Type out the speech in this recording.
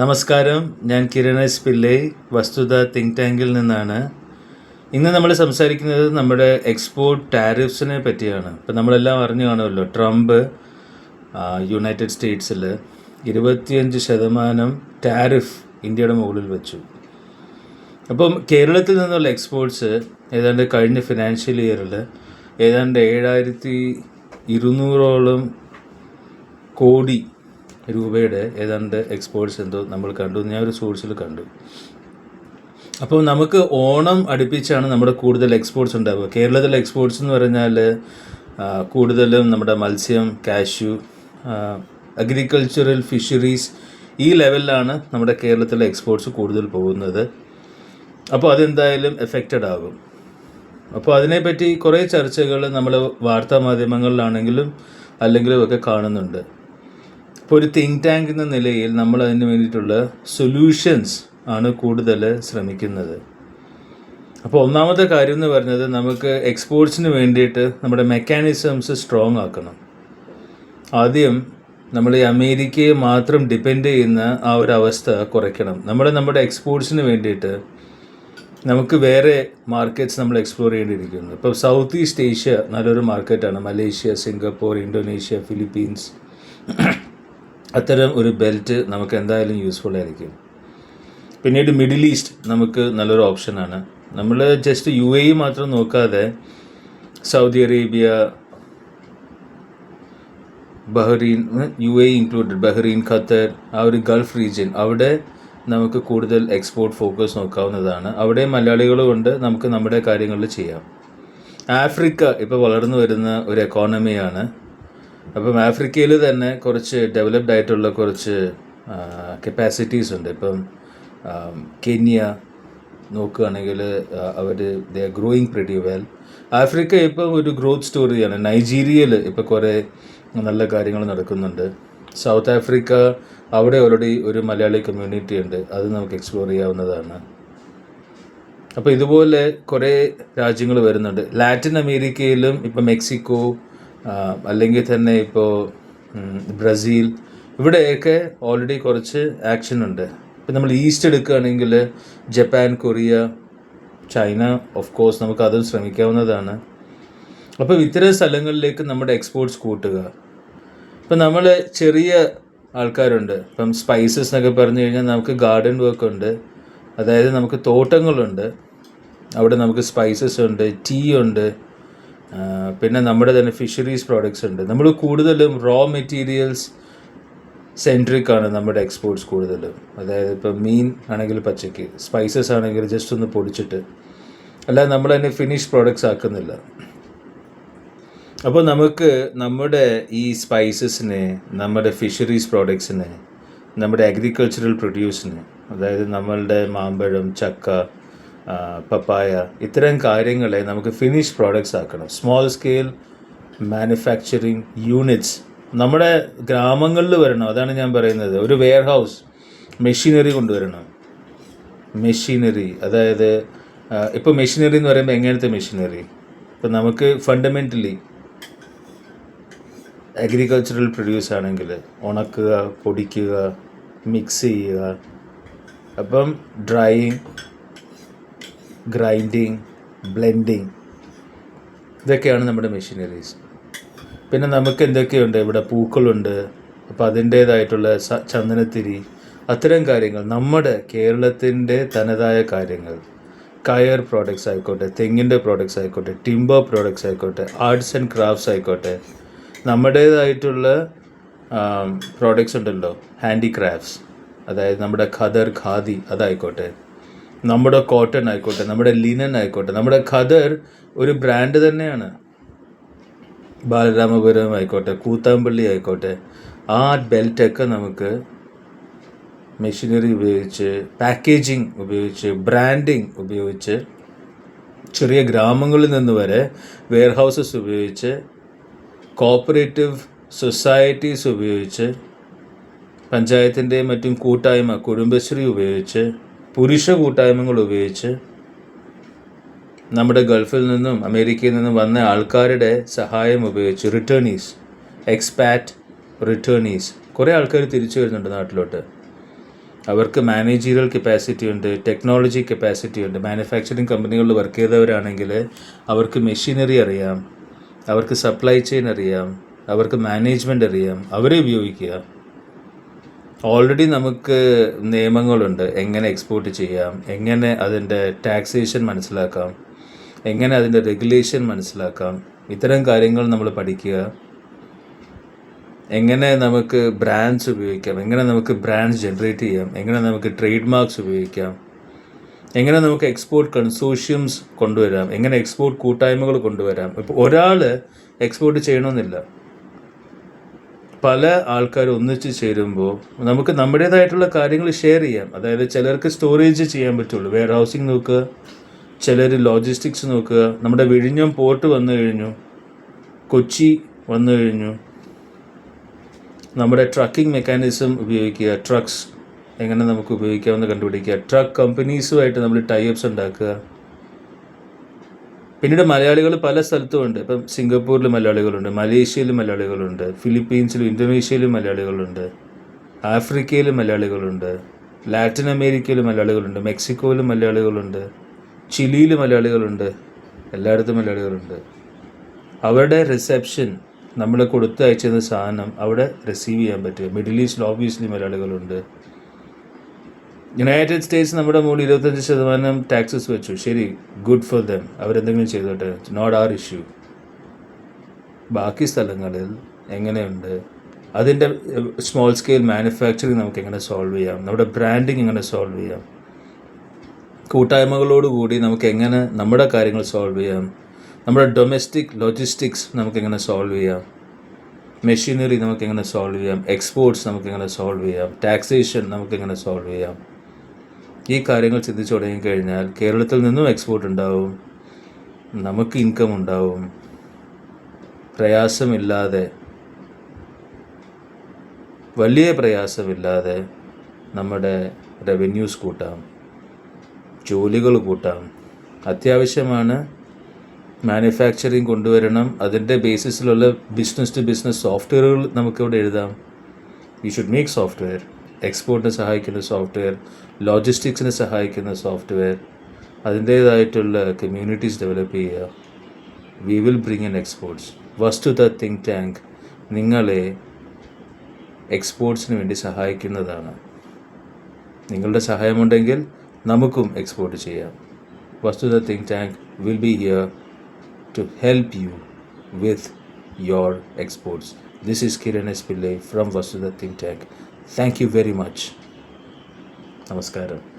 നമസ്കാരം. ഞാൻ കിരണേഷ് പിള്ളൈ വസ്തുത തിങ്ക് ടാങ്കിൽ നിന്നാണ്. ഇന്ന് നമ്മൾ സംസാരിക്കുന്നത് നമ്മുടെ എക്സ്പോർട്ട് ടാരിഫ്സിനെ പറ്റിയാണ്. ഇപ്പം നമ്മളെല്ലാം അറിഞ്ഞു കാണുമല്ലോ ട്രംപ് യുണൈറ്റഡ് സ്റ്റേറ്റ്സിൽ ഇരുപത്തിയഞ്ച് ശതമാനം ടാരിഫ് ഇന്ത്യയുടെ മുകളിൽ വെച്ചു. അപ്പം കേരളത്തിൽ നിന്നുള്ള എക്സ്പോർട്സ് ഏതാണ്ട് കഴിഞ്ഞ ഫിനാൻഷ്യൽ ഇയറിൽ ഏതാണ്ട് ഏഴായിരത്തി ഇരുന്നൂറോളം കോടി രൂപയുടെ ഏതാണ്ട് എക്സ്പോർട്സ് എന്തോ നമ്മൾ കണ്ടു. ഞാൻ ഒരു സോഴ്സിൽ കണ്ടു. അപ്പോൾ നമുക്ക് ഓണം അടുപ്പിച്ചാണ് നമ്മുടെ കൂടുതൽ എക്സ്പോർട്സ് ഉണ്ടാവുക. കേരളത്തിലെ എക്സ്പോർട്സ് എന്ന് പറഞ്ഞാൽ കൂടുതലും നമ്മുടെ മത്സ്യം കാഷ്യു അഗ്രികൾച്ചറൽ ഫിഷറീസ് ഈ ലെവലിലാണ് നമ്മുടെ കേരളത്തിലെ എക്സ്പോർട്സ് കൂടുതൽ പോകുന്നത്. അപ്പോൾ അതെന്തായാലും എഫക്റ്റഡ് ആകും. അപ്പോൾ അതിനെപ്പറ്റി കുറേ ചർച്ചകൾ നമ്മൾ വാർത്താ മാധ്യമങ്ങളിലാണെങ്കിലും അല്ലെങ്കിലും ഒക്കെ കാണുന്നുണ്ട്. ഇപ്പോൾ ഒരു തിങ്ക് ടാങ്ക് എന്ന നിലയിൽ നമ്മൾ അതിന് വേണ്ടിയിട്ടുള്ള സൊല്യൂഷൻസ് ആണ് കൂടുതൽ ശ്രമിക്കുന്നത്. അപ്പോൾ ഒന്നാമത്തെ കാര്യം എന്ന് പറഞ്ഞത് നമുക്ക് എക്സ്പോർട്സിന് വേണ്ടിയിട്ട് നമ്മുടെ മെക്കാനിസംസ് സ്ട്രോങ് ആക്കണം. ആദ്യം നമ്മൾ ഈ അമേരിക്കയെ മാത്രം ഡിപ്പെൻഡ് ചെയ്യുന്ന ആ ഒരു അവസ്ഥ കുറയ്ക്കണം. നമ്മൾ നമ്മുടെ എക്സ്പോർട്സിന് വേണ്ടിയിട്ട് നമുക്ക് വേറെ മാർക്കറ്റ്സ് നമ്മൾ എക്സ്പ്ലോർ ചെയ്യേണ്ടിയിരിക്കുന്നു. ഇപ്പോൾ സൗത്ത് ഈസ്റ്റ് ഏഷ്യ നല്ലൊരു മാർക്കറ്റാണ് മലേഷ്യ സിംഗപ്പൂർ ഇന്തോനേഷ്യ ഫിലിപ്പീൻസ് അത്തരം ഒരു ബെൽറ്റ് നമുക്ക് എന്തായാലും യൂസ്ഫുൾ ആയിരിക്കും. പിന്നീട് മിഡിൽ ഈസ്റ്റ് നമുക്ക് നല്ലൊരു ഓപ്ഷനാണ് നമ്മൾ ജസ്റ്റ് യു എ മാത്രം നോക്കാതെ Saudi Arabia Bahrain U A included Bahrain Qatar ആ ഒരു ഗൾഫ് റീജിയൻ അവിടെ നമുക്ക് കൂടുതൽ എക്സ്പോർട്ട് ഫോക്കസ് നോക്കാവുന്നതാണ്. അവിടെ മലയാളികളും ഉണ്ട് നമുക്ക് നമ്മുടെ കാര്യങ്ങൾ ചെയ്യാം. ആഫ്രിക്ക ഇപ്പോൾ വളർന്നു വരുന്ന ഒരു എക്കോണമിയാണ് അപ്പം ആഫ്രിക്കയിൽ തന്നെ കുറച്ച് ഡെവലപ്ഡ് ആയിട്ടുള്ള കുറച്ച് കപ്പാസിറ്റീസ് ഉണ്ട്. ഇപ്പം കെനിയ നോക്കുകയാണെങ്കിൽ അവർ they are growing pretty well Africa ഇപ്പം ഒരു ഗ്രോത്ത് സ്റ്റോറിയാണ് നൈജീരിയയിൽ ഇപ്പോൾ കുറേ നല്ല കാര്യങ്ങൾ നടക്കുന്നുണ്ട്. സൗത്ത് ആഫ്രിക്ക അവിടെ ഓൾറെഡി ഒരു മലയാളി കമ്മ്യൂണിറ്റി ഉണ്ട്. അത് നമുക്ക് എക്സ്പ്ലോർ ചെയ്യാവുന്നതാണ്. അപ്പോൾ ഇതുപോലെ കുറേ രാജ്യങ്ങൾ വരുന്നുണ്ട്. ലാറ്റിൻ അമേരിക്കയിലും ഇപ്പം മെക്സിക്കോ അല്ലെങ്കിൽ തന്നെ ഇപ്പോൾ ബ്രസീൽ ഇവിടെയൊക്കെ ഓൾറെഡി കുറച്ച് ആക്ഷൻ ഉണ്ട്. ഇപ്പം നമ്മൾ ഈസ്റ്റ് എടുക്കുകയാണെങ്കിൽ Japan Korea China of course നമുക്ക് അതും ശ്രമിക്കാവുന്നതാണ്. അപ്പോൾ ഇത്തരം സ്ഥലങ്ങളിലേക്ക് നമ്മുടെ എക്സ്പോർട്ട്സ് കൂട്ടുക. ഇപ്പം നമ്മൾ ചെറിയ ആൾക്കാരുണ്ട്. ഇപ്പം സ്പൈസസ് എന്നൊക്കെ പറഞ്ഞു കഴിഞ്ഞാൽ നമുക്ക് ഗാർഡൻ വർക്ക് ഉണ്ട്. അതായത് നമുക്ക് തോട്ടങ്ങളുണ്ട്. അവിടെ നമുക്ക് സ്പൈസസ് ഉണ്ട് ടീ ഉണ്ട്. പിന്നെ നമ്മുടെ തന്നെ ഫിഷറീസ് പ്രോഡക്ട്സ് ഉണ്ട്. നമ്മൾ കൂടുതലും റോ മെറ്റീരിയൽസ് സെൻട്രിക് ആണ് നമ്മുടെ എക്സ്പോർട്സ് കൂടുതലും അതായത് ഇപ്പം മീൻ ആണെങ്കിൽ പച്ചയ്ക്ക് സ്പൈസസ് ആണെങ്കിൽ ജസ്റ്റ് ഒന്ന് പൊടിച്ചിട്ട്. അല്ലാതെ നമ്മൾ തന്നെ ഫിനിഷ് പ്രോഡക്ട്സ് ആക്കുന്നില്ല. അപ്പോൾ നമുക്ക് നമ്മുടെ ഈ സ്പൈസസിനെ നമ്മുടെ ഫിഷറീസ് പ്രോഡക്ട്സിനെ നമ്മുടെ അഗ്രികൾച്ചറൽ പ്രൊഡ്യൂസിനെ അതായത് നമ്മളുടെ മാമ്പഴം ചക്ക പപ്പായ. ഇത്തരം കാര്യങ്ങളെ നമുക്ക് ഫിനിഷ് പ്രോഡക്ട്സ് ആക്കണം. സ്മോൾ സ്കെയിൽ മാനുഫാക്ചറിങ് യൂണിറ്റ്സ് നമ്മുടെ ഗ്രാമങ്ങളിൽ വരണം. അതാണ് ഞാൻ പറയുന്നത്. ഒരു വെയർ ഹൗസ് മെഷീനറി കൊണ്ടുവരണം. മെഷീനറി അതായത് ഇപ്പോൾ മെഷീനറി എന്ന് പറയുമ്പോൾ എങ്ങനത്തെ മെഷീനറി ഇപ്പം നമുക്ക് ഫണ്ടമെന്റലി അഗ്രികൾച്ചറൽ പ്രൊഡ്യൂസ് ആണെങ്കിൽ ഉണക്കുക പൊടിക്കുക മിക്സ് ചെയ്യുക. അപ്പം ഡ്രൈയിങ് ഗ്രൈൻഡിങ് ബ്ലെൻഡിങ് ഇതൊക്കെയാണ് നമ്മുടെ മെഷീനറീസ്. പിന്നെ നമുക്ക് എന്തൊക്കെയുണ്ട്? ഇവിടെ പൂക്കളുണ്ട്. അപ്പോൾ അതിന്റേതായിട്ടുള്ള ചന്ദനത്തിരി അത്തരം കാര്യങ്ങൾ. നമ്മുടെ കേരളത്തിന്റെ തനതായ കാര്യങ്ങൾ. കയർ പ്രോഡക്ട്സ് ആയിക്കോട്ടെ തെങ്ങിന്റെ പ്രോഡക്ട്സ് ആയിക്കോട്ടെ ടിംബർ പ്രോഡക്ട്സ് ആയിക്കോട്ടെ ആർട്സ് ആൻഡ് ക്രാഫ്റ്റ്സ് ആയിക്കോട്ടെ നമ്മുടേതായിട്ടുള്ള പ്രോഡക്ട്സ് ഉണ്ടല്ലോ ഹാൻഡിക്രാഫ്റ്റ്സ്. അതായത് നമ്മുടെ ഖദർ ഖാദി അതായിക്കോട്ടെ. നമ്മുടെ കോട്ടൺ ആയിക്കോട്ടെ നമ്മുടെ ലിനൻ ആയിക്കോട്ടെ നമ്മുടെ ഖദർ ഒരു ബ്രാൻഡ് തന്നെയാണ്. ബാലരാമപുരം ആയിക്കോട്ടെ കൂത്താമ്പള്ളി ആയിക്കോട്ടെ ആ ബെൽറ്റൊക്കെ നമുക്ക് മെഷീനറി ഉപയോഗിച്ച് പാക്കേജിങ് ഉപയോഗിച്ച് ബ്രാൻഡിങ് ഉപയോഗിച്ച് ചെറിയ ഗ്രാമങ്ങളിൽ നിന്ന് വരെ വെയർ ഹൗസസ് ഉപയോഗിച്ച് കോപ്പറേറ്റീവ് സൊസൈറ്റീസ് ഉപയോഗിച്ച് പഞ്ചായത്തിന്റെയും മറ്റും കൂട്ടായ്മ കുടുംബശ്രീ ഉപയോഗിച്ച് പുരുഷ കൂട്ടായ്മകൾ ഉപയോഗിച്ച് നമ്മുടെ ഗൾഫിൽ നിന്നും അമേരിക്കയിൽ നിന്നും വന്ന ആൾക്കാരുടെ സഹായം ഉപയോഗിച്ച് റിട്ടേണീസ് എക്സ്പാറ്റ് റിട്ടേണീസ് കുറേ ആൾക്കാർ തിരിച്ചു വരുന്നുണ്ട് നാട്ടിലോട്ട്. അവർക്ക് മാനേജീരിയൽ കപ്പാസിറ്റി ഉണ്ട് ടെക്നോളജി കപ്പാസിറ്റി ഉണ്ട്. മാനുഫാക്ചറിങ് കമ്പനികളിൽ വർക്ക് ചെയ്തവരാണെങ്കിൽ അവർക്ക് മെഷീനറി അറിയാം അവർക്ക് സപ്ലൈ ചെയിൻ അറിയാം അവർക്ക് മാനേജ്മെന്റ് അറിയാം അവരെ ഉപയോഗിക്കുക. ഓൾറെഡി നമുക്ക് നിയമങ്ങളുണ്ട്. എങ്ങനെ എക്സ്പോർട്ട് ചെയ്യാം? എങ്ങനെ അതിന്റെ ടാക്സേഷൻ മനസ്സിലാക്കാം? എങ്ങനെ അതിന്റെ റെഗുലേഷൻ മനസ്സിലാക്കാം? ഇത്തരം കാര്യങ്ങൾ നമ്മൾ പഠിക്കുക. എങ്ങനെ നമുക്ക് ബ്രാൻഡ്സ് ഉപയോഗിക്കാം? എങ്ങനെ നമുക്ക് ബ്രാൻഡ്സ് ജനറേറ്റ് ചെയ്യാം? എങ്ങനെ നമുക്ക് ട്രേഡ് മാർക്സ് ഉപയോഗിക്കാം? എങ്ങനെ നമുക്ക് എക്സ്പോർട്ട് കൺസോഷ്യംസ് കൊണ്ടുവരാം? എങ്ങനെ എക്സ്പോർട്ട് കൂട്ടായ്മകൾ കൊണ്ടുവരാം? ഇപ്പോൾ ഒരാൾ എക്സ്പോർട്ട് ചെയ്യണമെന്നില്ല. പല ആൾക്കാർ ഒന്നിച്ച് ചേരുമ്പോൾ നമുക്ക് നമ്മുടേതായിട്ടുള്ള കാര്യങ്ങൾ ഷെയർ ചെയ്യാം. അതായത് ചിലർക്ക് സ്റ്റോറേജ് ചെയ്യാൻ പറ്റുള്ളൂ. വെയർ ഹൗസിങ് നോക്കുക ചിലർ ലോജിസ്റ്റിക്സ് നോക്കുക. നമ്മുടെ വിഴിഞ്ഞം പോർട്ട് വന്നു കഴിഞ്ഞു കൊച്ചി വന്നു കഴിഞ്ഞു. നമ്മുടെ ട്രക്കിംഗ് മെക്കാനിസം ഉപയോഗിക്കുക ട്രക്സ് എങ്ങനെ നമുക്ക് ഉപയോഗിക്കാമെന്ന് കണ്ടുപിടിക്കുക ട്രക്ക് കമ്പനീസുമായിട്ട് നമ്മൾ ടൈപ്സ് ഉണ്ടാക്കുക. പിന്നീട് മലയാളികൾ പല സ്ഥലത്തും ഉണ്ട്. ഇപ്പം സിംഗപ്പൂരിൽ മലയാളികളുണ്ട് മലേഷ്യയിൽ മലയാളികളുണ്ട് ഫിലിപ്പീൻസിലും ഇന്തോനേഷ്യയിലും മലയാളികളുണ്ട് ആഫ്രിക്കയിൽ മലയാളികളുണ്ട് ലാറ്റിൻ അമേരിക്കയിൽ മലയാളികളുണ്ട് മെക്സിക്കോയിൽ മലയാളികളുണ്ട് ചിലിയിൽ മലയാളികളുണ്ട് എല്ലായിടത്തും മലയാളികളുണ്ട്. അവരുടെ റിസപ്ഷൻ നമ്മൾ കൊടുത്തയച്ചിരുന്ന സാധനം അവിടെ റിസീവ് ചെയ്യാൻ പറ്റും. മിഡിൽ ഈസ്റ്റിൽ ഓബിയസ്ലി മലയാളികളുണ്ട്. യുണൈറ്റഡ് സ്റ്റേറ്റ്സ് നമ്മുടെ മുകളിൽ ഇരുപത്തഞ്ച് ശതമാനം ടാക്സസ് വെച്ചു. ശരി ഗുഡ് ഫോർ ദം അവരെന്തെങ്കിലും ചെയ്തോട്ടെ? നോട്ട് ആർ ഇഷ്യൂ ബാക്കി സ്ഥലങ്ങളിൽ എങ്ങനെയുണ്ട്? അതിന്റെ സ്മോൾ സ്കെയിൽ മാനുഫാക്ചറിങ് നമുക്ക് എങ്ങനെ സോൾവ് ചെയ്യാം? നമ്മുടെ ബ്രാൻഡിങ് എങ്ങനെ സോൾവ് ചെയ്യാം? കൂട്ടായ്മകളോടുകൂടി നമുക്ക് എങ്ങനെ നമ്മുടെ കാര്യങ്ങൾ സോൾവ് ചെയ്യാം? നമ്മുടെ ഡൊമസ്റ്റിക് ലോജിസ്റ്റിക്സ് നമുക്ക് എങ്ങനെ സോൾവ് ചെയ്യാം? മെഷീനറി നമുക്ക് എങ്ങനെ സോൾവ് ചെയ്യാം? എക്സ്പോർട്സ് നമുക്ക് എങ്ങനെ സോൾവ് ചെയ്യാം? ടാക്സേഷൻ നമുക്ക് എങ്ങനെ സോൾവ് ചെയ്യാം? ഈ കാര്യങ്ങൾ ചിന്തിച്ചു തുടങ്ങിക്കഴിഞ്ഞാൽ കേരളത്തിൽ നിന്നും എക്സ്പോർട്ട് ഉണ്ടാവും നമുക്ക് ഇൻകം ഉണ്ടാവും പ്രയാസമില്ലാതെ വലിയ പ്രയാസമില്ലാതെ നമ്മുടെ റവന്യൂസ് കൂട്ടാം ജോലികൾ കൂട്ടാം. അത്യാവശ്യമാണ് മാനുഫാക്ചറിങ് കൊണ്ടുവരണം. അതിന്റെ ബേസിസിലുള്ള ബിസിനസ് ടു ബിസിനസ് സോഫ്റ്റ്വെയറുകൾ നമുക്കിവിടെ എഴുതാം. യു ഷുഡ് മേക്ക് സോഫ്റ്റ്വെയർ എക്സ്പോർട്ടിനെ സഹായിക്കുന്ന സോഫ്റ്റ്വെയർ ലോജിസ്റ്റിക്സിനെ സഹായിക്കുന്ന സോഫ്റ്റ്വെയർ അതിന്റേതായിട്ടുള്ള കമ്മ്യൂണിറ്റീസ് ഡെവലപ്പ് ചെയ്യുക we will bring in exports Vasudha think tank നിങ്ങളെ എക്സ്പോർട്സിന് വേണ്ടി സഹായിക്കുന്നതാണ് നിങ്ങളുടെ സഹായമുണ്ടെങ്കിൽ നമുക്കും എക്സ്പോർട്ട് ചെയ്യാം Vasudha think tank will be here to help you with your exports. This is Kiran S. Pillai from Vasudha think Tank. Thank you very much. Namaskaram.